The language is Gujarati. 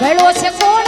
ગળો છે કોણ?